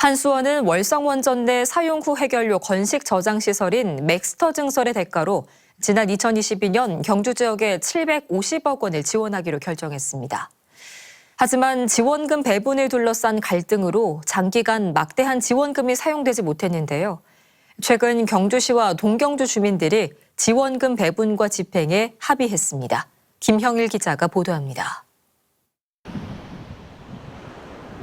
한수원은 월성원전 내 사용 후 해결료 건식 저장 시설인 맥스터 증설의 대가로 지난 2022년 경주 지역에 750억 원을 지원하기로 결정했습니다. 하지만 지원금 배분을 둘러싼 갈등으로 장기간 막대한 지원금이 사용되지 못했는데요. 최근 경주시와 동경주 주민들이 지원금 배분과 집행에 합의했습니다. 김형일 기자가 보도합니다.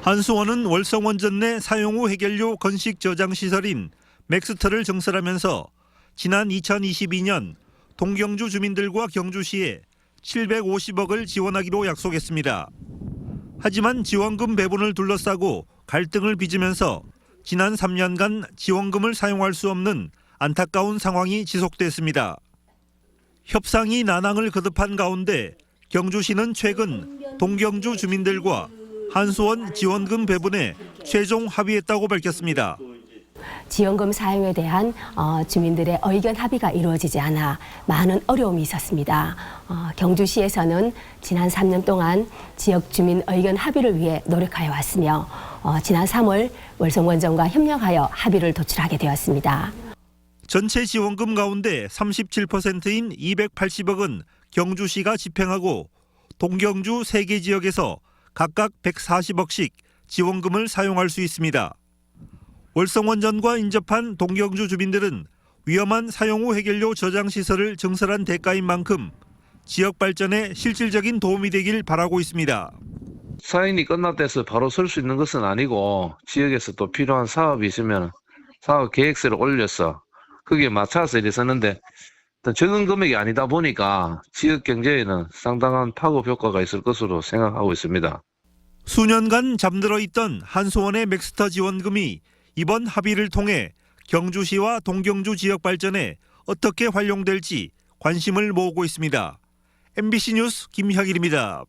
한수원은 월성원전 내 사용 후 해결료 건식 저장 시설인 맥스터를 증설하면서 지난 2022년 동경주 주민들과 경주시에 750억을 지원하기로 약속했습니다. 하지만 지원금 배분을 둘러싸고 갈등을 빚으면서 지난 3년간 지원금을 사용할 수 없는 안타까운 상황이 지속됐습니다. 협상이 난항을 거듭한 가운데 경주시는 최근 동경주 주민들과 한수원 지원금 배분에 최종 합의했다고 밝혔습니다. 지원금 사용에 대한 어, 주민들의 의견 합의가 이루어지지 않아 많은 어려움이 있었습니다. 어, 경주시에서는 지난 3년 동안 지역 주민 의견 합의를 위해 노력하여 왔으며 어, 지난 3월 월성원전과 협력하여 합의를 도출하게 되었습니다. 전체 지원금 가운데 37%인 280억은 경주시가 집행하고 동경주 3개 지역에서 각각 140억씩 지원금을 사용할 수 있습니다. 월성원전과 인접한 동경주 주민들은 위험한 사용 후 해결료 저장 시설을 증설한 대가인 만큼 지역 발전에 실질적인 도움이 되길 바라고 있습니다. 사인이 끝났대서 바로 설 수 있는 것은 아니고 지역에서 또 필요한 사업이 있으면 사업 계획서를 올려서 거기에 맞춰서 일이 서는데 적은 금액이 아니다 보니까 지역 경제에는 상당한 파급 효과가 있을 것으로 생각하고 있습니다. 수년간 잠들어 있던 한수원의 맥스터 지원금이 이번 합의를 통해 경주시와 동경주 지역 발전에 어떻게 활용될지 관심을 모으고 있습니다. MBC 뉴스 김혁일입니다.